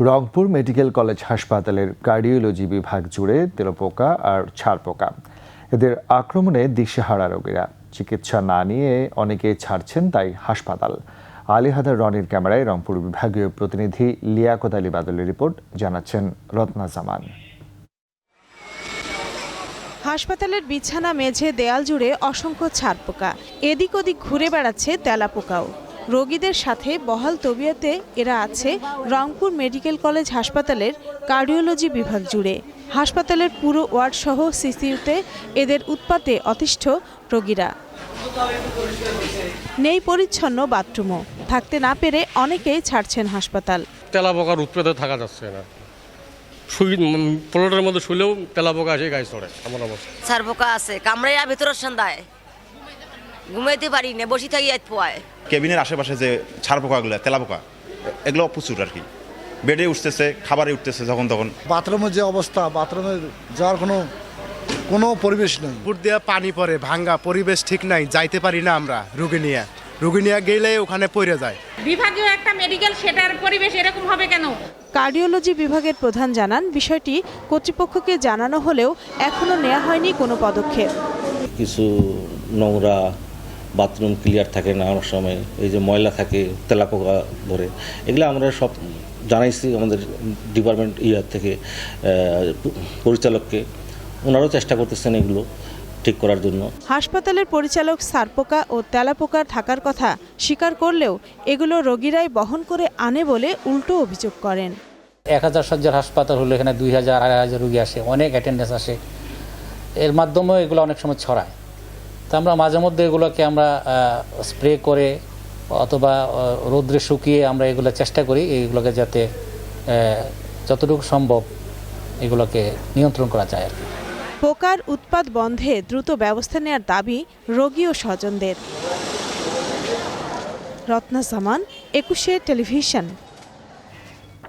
Rangpur medical college হাসপাতালের cardiology বিভাগ জুড়ে তেলপোকা আর ছাড়পোকা। এদের আক্রমণে দিশেহারা রোগীরা। চিকিৎসা না নিয়ে অনেকে ছাড়ছেন তাই হাসপাতাল। আলিহাদার রনির ক্যামেরায় রংপুর বিভাগীয় প্রতিনিধি লিয়াকত আলী বাদলের রিপোর্ট, জানাচ্ছেন রত্না জামান হাসপাতালের বিছানা, মেঝে, দেয়াল জুড়ে অসংখ্য ছারপোকা এদিক ওদিক ঘুরে বেড়াচ্ছে তেলাপোকাও। রোগীদের সাথে বহাল তবিয়তে এরা আছে রংপুর মেডিকেল কলেজ হাসপাতালের কার্ডিওলজি বিভাগ জুড়ে। হাসপাতালের পুরো ওয়ার্ড সহ সিসিইউতে এদের উৎপাতে অতিষ্ঠ রোগীরা। নেই পরিচ্ছন্ন বাথরুমও। থাকতে না পেরে অনেকেই ছাড়ছেন হাসপাতাল। তেলা পোকার উৎপেদে থাকা যাচ্ছে না প্লটের মধ্যে শুলেও তেলা পোকা এসে গায়ে চড়ে এমন অবস্থা। সার পোকা আছে। কামড়াইয়া ভিতরের সন্ধ্যায়। ঘুমাইতে পারি না বসে থাকি আজ পোয়ায়। কেবিনের আশেপাশে যে ছাড় পোকাগুলো তেলা পোকা এগুলো প্রচুর আর কি। বেডে উঠতেছে খাবারে উঠতেছে যখন তখন। বাথরুমের যে অবস্থা বাথরুমে যাওয়ার কোনো কোনো পরিবেশ নেই। উপর দিয়ে পানি পড়ে ভাঙ্গা পরিবেশ ঠিক নাই যাইতে পারি না আমরা রুগী নিয়ে। রুগী নিয়ে গেলে ওখানে পড়ে যায়। বিভাগীয় একটা মেডিকেল সেটার পরিবেশ এরকম হবে কেন? কার্ডিওলজি বিভাগের প্রধান জানান বিষয়টি কর্তৃপক্ষকে জানানো হলেও এখনও নেওয়া হয়নি কোনো পদক্ষেপ। কিছু নোংরা বাথরুম ক্লিয়ার থাকে না অনেক সময় এই যে ময়লা থাকে তেলাপোকা ধরে এগুলো আমরা সব জানাইছি আমাদের ডিপার্টমেন্ট ইয়ার থেকে পরিচালককে। ওনারাও চেষ্টা করতেছেন এগুলো ঠিক করার জন্য। হাসপাতালের পরিচালক সারপোকা ও তেলাপোকা থাকার কথা স্বীকার করলেও এগুলো রোগীরাই বহন করে আনে বলে উল্টো অভিযোগ করেন। এক হাজার সজ্জার হাসপাতাল হলে এখানে দুই হাজার আড়াই হাজার রুগী আসে অনেক অ্যাটেন্ডেন্স আসে। এর মাধ্যমেও এগুলো অনেক সময় ছড়ায়। তো আমরা মাঝে মধ্যে এগুলোকে আমরা স্প্রে করে অথবা রৌদ্রে শুকিয়ে আমরা এগুলো চেষ্টা করি এইগুলোকে যাতে যতটুকু সম্ভব এগুলোকে নিয়ন্ত্রণ করা যায় আর কি। পোকার উৎপাদ বন্ধে দ্রুত ব্যবস্থা নেওয়ার দাবি রোগী ও স্বজনদের। রত্না সামান, একুশে টেলিভিশন।